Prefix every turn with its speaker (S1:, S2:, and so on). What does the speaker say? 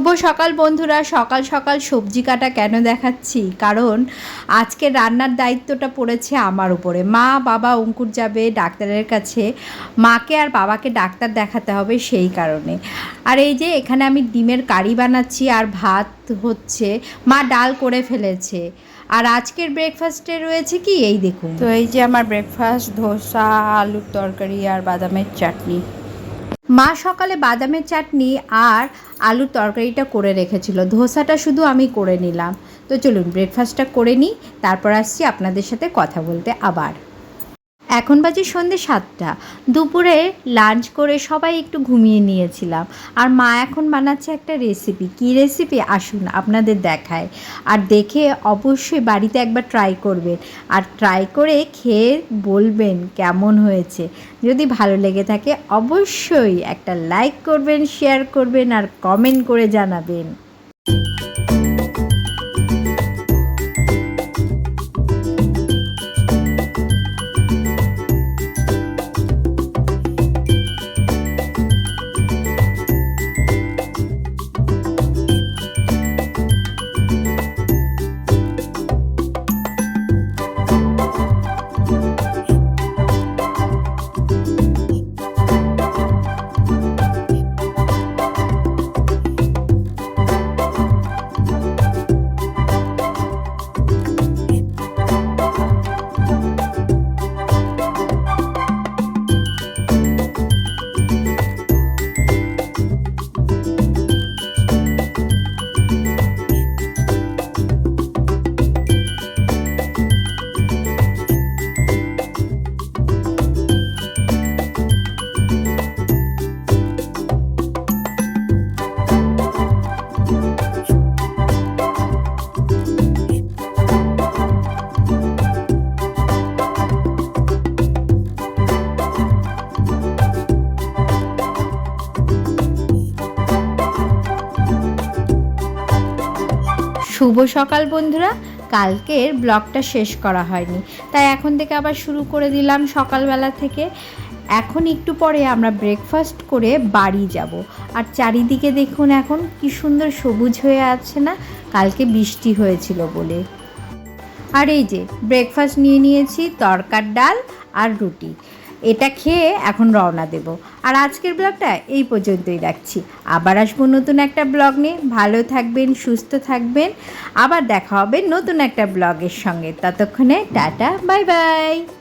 S1: শুভ সকাল বন্ধুরা, সকাল সকাল সবজি কাটা কেন দেখাচ্ছি? কারণ আজকে রান্নার দায়িত্বটা পড়েছে আমার উপরে। মা, বাবা অঙ্কুর যাবে ডাক্তারের কাছে। মাকে আর বাবাকে ডাক্তার দেখাতে হবে সেই কারণে। আর এই যে এখানে আমি ডিমের কারি বানাচ্ছি আর ভাত হচ্ছে, মা ডাল করে ফেলেছে। আর আজকের ব্রেকফাস্টে রয়েছে কি? এই দেখুন।
S2: তো এই যে আমার ব্রেকফাস্ট ধোসা, আলুর তরকারি আর বাদামের চাটনি।
S1: মা সকালে বাদামের চাটনি আর আলুর তরকারিটা করে রেখেছিল। ধোসাটা শুধু আমি করে নিলাম। তো চলুন ব্রেকফাস্টটা করে নিই, তারপর আসছি আপনাদের সাথে কথা বলতে আবার। এখন বাজে সন্ধে সাতটা। দুপুরে লাঞ্চ করে সবাই একটু ঘুমিয়ে নিয়েছিলাম। আর মা এখন বানাচ্ছে একটা রেসিপি কী রেসিপি আসুন আপনাদের দেখায়। আর দেখে অবশ্যই বাড়িতে একবার ট্রাই করবেন। আর ট্রাই করে খেয়ে বলবেন কেমন হয়েছে। যদি ভালো লেগে থাকে অবশ্যই একটা লাইক করবেন শেয়ার করবেন আর কমেন্ট করে জানাবেন। শুভ সকাল বন্ধুরা। কালকের ব্লগটা শেষ করা হয়নি। তাই এখন থেকে আবার শুরু করে দিলাম সকালবেলা থেকে। এখন একটু পরে আমরা ব্রেকফাস্ট করে বাড়ি যাব। আর চারিদিকে দেখুন এখন কি সুন্দর সবুজ হয়ে আছে না? কালকে বৃষ্টি হয়েছিল বলে। আর এই যে ব্রেকফাস্ট নিয়ে নিয়েছি তরকার ডাল আর রুটি। এটা খেয়ে এখন রওনা দেব। আর আজকের ব্লগটা এই পর্যন্তই রাখছি। আবার আসব নতুন একটা ব্লগ নিয়ে। ভালো থাকবেন, সুস্থ থাকবেন। আবার দেখা হবে নতুন একটা ব্লগের সঙ্গে। ততক্ষণে টাটা, বাই বাই।